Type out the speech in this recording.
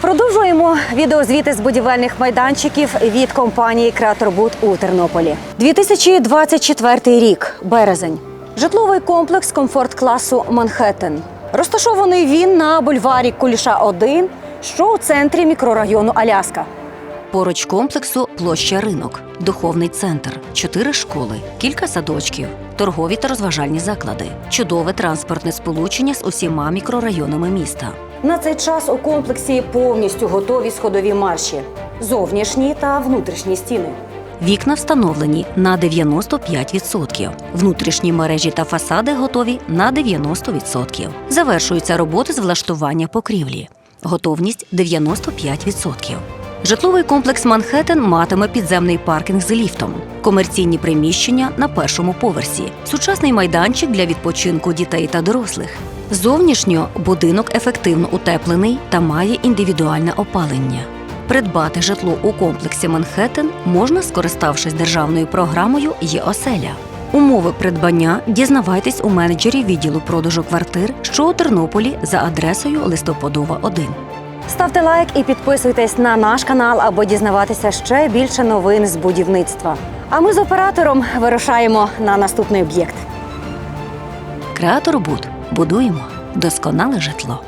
Продовжуємо відеозвіти з будівельних майданчиків від компанії Краторбуд у Тернополі. 2024 рік, березень. Житловий комплекс комфорт-класу Манхеттен. Розташований він на бульварі Куліша 1, що у центрі мікрорайону Аляска. Поруч комплексу площа ринок, духовний центр, чотири школи, кілька садочків, торгові та розважальні заклади, чудове транспортне сполучення з усіма мікрорайонами міста. На цей час у комплексі повністю готові сходові марші, зовнішні та внутрішні стіни. Вікна встановлені на 95%. Внутрішні мережі та фасади готові на 90%. Завершуються роботи з влаштування покрівлі. Готовність 95%. Житловий комплекс Манхеттен матиме підземний паркінг з ліфтом, комерційні приміщення на першому поверсі, сучасний майданчик для відпочинку дітей та дорослих. Зовнішньо будинок ефективно утеплений та має індивідуальне опалення. Придбати житло у комплексі Манхеттен можна, скориставшись державною програмою «Є-оселя». Умови придбання дізнавайтесь у менеджері відділу продажу квартир, що у Тернополі за адресою Листопадова 1. Ставте лайк і підписуйтесь на наш канал, аби дізнаватися ще більше новин з будівництва. А ми з оператором вирушаємо на наступний об'єкт. Креатор Буд. Будуємо досконале житло.